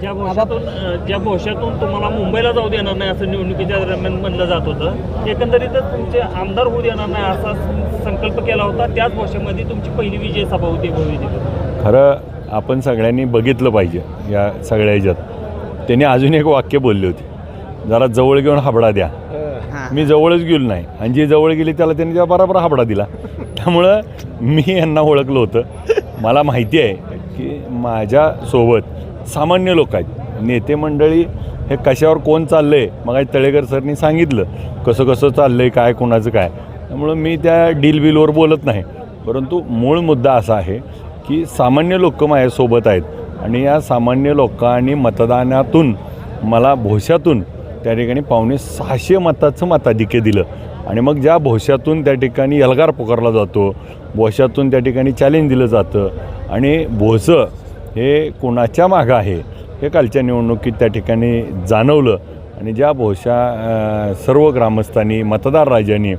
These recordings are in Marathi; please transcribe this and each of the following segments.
ज्या भोशातून अ, ज्या तुम्हाला मुंबईला जाऊ देणार नाही असं निवडणुकीच्या दरम्यान म्हणलं जात होतं एकंदरीतच तुमचे आमदार होऊ देणार नाही असा संकल्प केला होता त्याच भोशामध्ये तुमची पहिली विजय सभा होती तिथं खरं आपण सगळ्यांनी बघितलं पाहिजे या सगळ्या ह्याच्यात. त्यांनी अजून एक वाक्य बोलले होते जरा जवळ घेऊन हाबडा द्या. मी जवळच गेलो नाही आणि जी जवळ गेली त्याला त्यांनी त्या बरोबर हाबडा दिला. त्यामुळं मी यांना ओळखलं होतं. मला माहिती आहे की माझ्यासोबत सामान्य लोक आहेत. नेते मंडळी हे कशावर कोण चाललं आहे मग तळेकर सरनी सांगितलं कसं कसं चाललं आहे काय कोणाचं काय? त्यामुळं मी त्या डील बिलवर बोलत नाही. परंतु मूळ मुद्दा असा आहे की सामान्य लोक माझ्यासोबत आहेत आणि या सामान्य लोकांनी मतदानातून मला भोशातून त्या ठिकाणी पावणे सहाशे मताचं मताधिक्य दिलं. आणि मग ज्या भोशातून त्या ठिकाणी यलगार पुकारला जातो भोशातून त्या ठिकाणी चॅलेंज दिलं जातं आणि भोसं हे कोणाच्या मागं आहे? हे कालच्या निवडणुकीत त्या ठिकाणी जाणवलं. आणि ज्या भोशा सर्व ग्रामस्थांनी मतदार राजांनी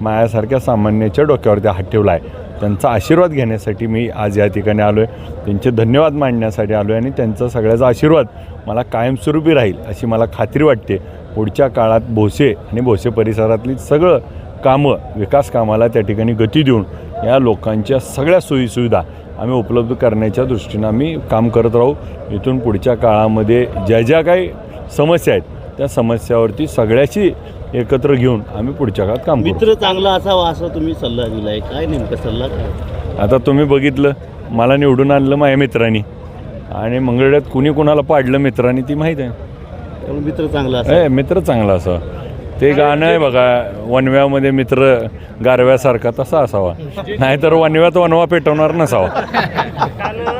माझ्यासारख्या सामान्याच्या डोक्यावरती हात ठेवला आहे त्यांचा आशीर्वाद घेण्यासाठी मी आज या ठिकाणी आलो आहे त्यांचे धन्यवाद मांडण्यासाठी आलो आहे आणि त्यांचा सगळ्याचा आशीर्वाद मला कायमस्वरूपी राहील अशी मला खात्री वाटते. पुढच्या काळात भोसे आणि भोसे परिसरातली सगळं कामं विकास कामाला त्या ठिकाणी गती देऊन या लोकांच्या सगळ्या सोयीसुविधा आम्ही उपलब्ध करण्याच्या दृष्टीनं आम्ही काम करत राहू. इथून पुढच्या काळामध्ये ज्या ज्या काही समस्या आहेत त्या समस्यावरती सगळ्याची एकत्र घेऊन आम्ही पुढच्या काळात काम करू. मित्र चांगला असावा असं तुम्ही सल्ला दिलाय. काय नेमका सल्ला काय? आता तुम्ही बघितलं मला निवडून आणलं माझ्या मित्रांनी. आणि मंगळड्यात कुणी कुणाला पाडलं मित्रांनी ती माहीत आहे. मित्र चांगला असा. मित्र चांगला असावा ते गाणं आहे बघा वनव्यामध्ये मित्र गारव्यासारखा तसा असावा. नाहीतर वनव्यात वनवा पेटवणार नसावा. काल अ,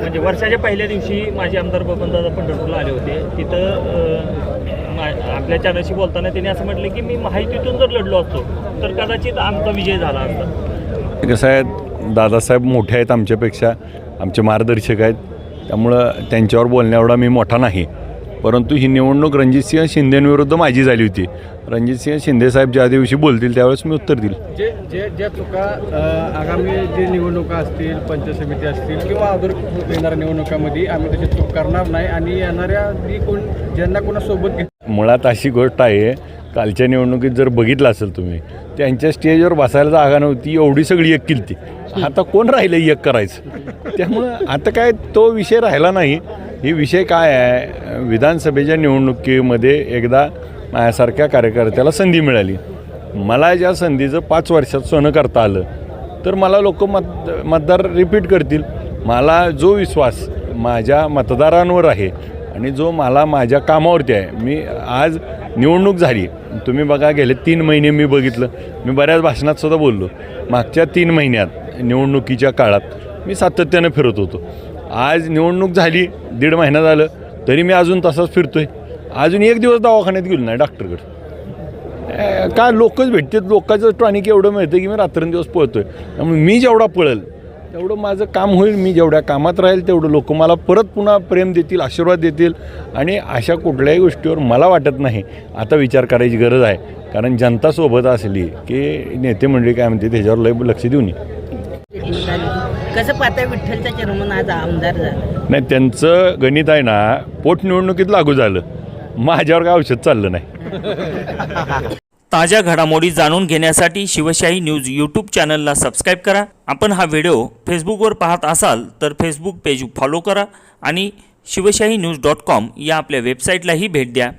म्हणजे वर्षाच्या पहिल्या दिवशी माझे आमदार बबनदादा पंढरपूरला आले होते. तिथं अ, मा- आपल्या चॅनलशी बोलताना त्यांनी असं म्हटलं की मी माहितीतून जर लढलो असतो तर कदाचित आमचा विजय झाला असता. कसं आहे दादासाहेब मोठे आहेत आमच्यापेक्षा आमचे मार्गदर्शक आहेत. त्यामुळं त्यांच्यावर बोलण्या एवढा मी मोठा नाही. परंतु ही निवडणूक रणजितसिंह शिंदेविरुद्ध माझी झाली होती. रणजितसिंह शिंदेसाहेब ज्या दिवशी बोलतील त्यावेळेस मी उत्तर देईल. जे जे ज्या चुका आगामी जे निवडणुका असतील पंचायत समिती असतील किंवा अदर येणाऱ्या निवडणुकामध्ये आम्ही तशी चूक करणार नाही आणि येणाऱ्या जी कोण ज्यांना कोणासोबत घेत मुळात अशी गोष्ट आहे कालच्या निवडणुकीत जर बघितलं असेल तुम्ही त्यांच्या स्टेजवर बसायला जागा नव्हती एवढी सगळी एक केली आता कोण राहिलं एक करायचं? त्यामुळं आता काय तो विषय राहिला नाही. ही विषय काय आहे? विधानसभेच्या निवडणुकीमध्ये एकदा माझ्यासारख्या कार्यकर्त्याला संधी मिळाली. मला ज्या संधीचं पाच वर्षात सोनं करता आलं तर मला लोक मत मतदार रिपीट करतील. मला जो विश्वास माझ्या मतदारांवर आहे आणि जो मला माझ्या कामावरती आहे मी आज निवडणूक झाली. तुम्ही बघा गेले तीन महिने मी बघितलं. मी बऱ्याच भाषणातसुद्धा बोललो. मागच्या तीन महिन्यात निवडणुकीच्या काळात मी सातत्यानं फिरत होतो. आज निवडणूक झाली दीड महिना झालं तरी मी अजून तसाच फिरतोय. अजून एक दिवस दवाखान्यात गेलो नाही डॉक्टरकडे. का काय लोकच भेटतात लोकांचं टॉनिक एवढं मिळतं की मी रात्रंदिवस पळतोय. त्यामुळे मी जेवढा पळेल तेवढं माझं काम होईल मी जेवढ्या कामात राहील तेवढं लोक मला परत पुन्हा प्रेम देतील आशीर्वाद देतील. आणि अशा कुठल्याही गोष्टीवर मला वाटत नाही आता विचार करायची गरज आहे. कारण जनता सोबत असली की नेते मंडळी काय म्हणते त्याच्यावर लय लक्ष देऊ नये. कसं पाहताय विठ्ठलचा जन्म आज आमदार झाला? नाही त्यांचं गणित आहे ना पोटनिवडणुकीत लागू झालं. माझ्यावर काय औषध चाललं नाही. ताज्या घडामोडी जाणून घेण्यासाठी शिवशाही न्यूज यूट्यूब चॅनलला सबस्क्राईब करा. आपण हा व्हिडिओ फेसबुकवर पाहत असाल तर फेसबुक पेज फॉलो करा आणि शिवशाही न्यूज डॉट कॉम या आपल्या वेबसाईटलाही भेट द्या.